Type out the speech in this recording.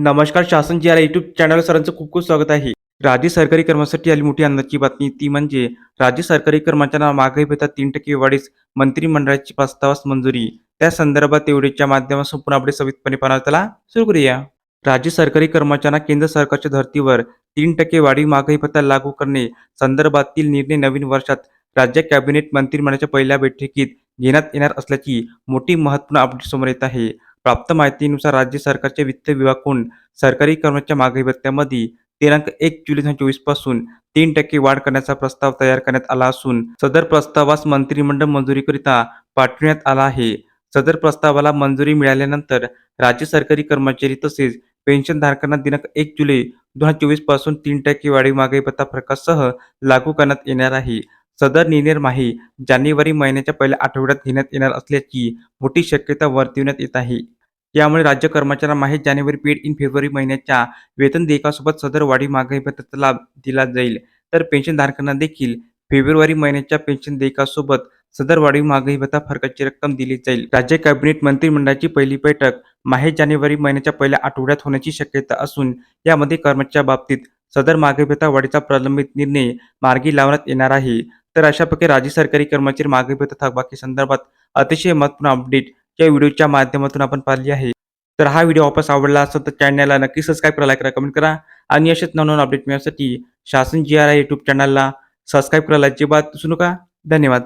नमस्कार शासन G R YouTube channel सरांचं खूप खूप स्वागत आहे. राज्य सरकारी कर्मासाठी आली मोठी अंदाजची बातमी ती म्हणजे राज्य सरकारी कर्मचाऱ्यांना महागाई भत्ता तीन टक्के वाढीस मंत्रिमंडळाची प्रस्तावास मंजुरी. त्या संदर्भात तेवढीच्या माध्यमातून पुन्हा अपडेट सविस्तरपणे पाहणार त्याला सुरू करूया. राज्य सरकारी कर्मचाऱ्यांना केंद्र सरकारच्या धर्तीवर तीन टक्के वाढीव महागाई भत्ता लागू करणे संदर्भातील निर्णय नवीन वर्षात राज्य कॅबिनेट मंत्रिमंडळाच्या पहिल्या बैठकीत घेण्यात येणार असल्याची मोठी महत्त्वपूर्ण अपडेट समोर येत आहे. प्राप्त माहितीनुसार राज्य सरकारच्या वित्त विभागाकडून सरकारी कर्मचाऱ्यांच्या महागाई भत्त्यामध्ये दिनांक एक जुलै दोन चोवीसपासून तीन टक्के वाढ करण्याचा प्रस्ताव तयार करण्यात आला असून सदर प्रस्तावास मंत्रिमंडळ मंजुरीकरिता पाठविण्यात आला आहे. सदर प्रस्तावाला मंजुरी मिळाल्यानंतर राज्य सरकारी कर्मचारी तसेच पेन्शनधारकांना दिनांक एक जुलै दोन हजार चोवीसपासून तीन टक्के वाढीव मागे भत्ता फरकासह लागू करण्यात येणार आहे. सदर निर्णय जानेवारी महिन्याच्या पहिल्या आठवड्यात घेण्यात येणार असल्याची मोठी शक्यता वर्तविण्यात येत आहे. यामुळे राज्य कर्मचाऱ्यांना माहीत जानेवारी पेड इन फेब्रुवारी महिन्याच्या वेतन देयकासोबत सदर वाढी महागाई भत्त्याचा लाभ दिला जाईल. तर पेन्शनधारकांना देखील फेब्रुवारी महिन्याच्या पेन्शन देयकासोबत सदर वाढीव महागाई भत्ता फरकाची रक्कम दिली जाईल. राज्य कॅबिनेट मंत्रिमंडळाची पहिली बैठक माहे जानेवारी महिन्याच्या पहिल्या आठवड्यात होण्याची शक्यता असून यामध्ये कर्मचाऱ्या बाबतीत सदर महागाई भत्ता वाढीचा प्रलंबित निर्णय मार्गी लावण्यात येणार आहे. तर अशा प्रकारे राज्य सरकारी कर्मचारी मागे थकबाकी संदर्भात अतिशय महत्त्वपूर्ण अपडेट या व्हिडिओच्या माध्यमातून आपण पाहिली आहे. तर हा व्हिडिओ वापस आवडला असेल तर चॅनलला नक्की सबस्क्राईब करा लाईक करा कमेंट करा आणि असेच नवनवीन अपडेट मिळण्यासाठी शासन जी आर आय यूट्यूब चॅनलला सबस्क्राईब करायला अजिबात विसरू नका. धन्यवाद.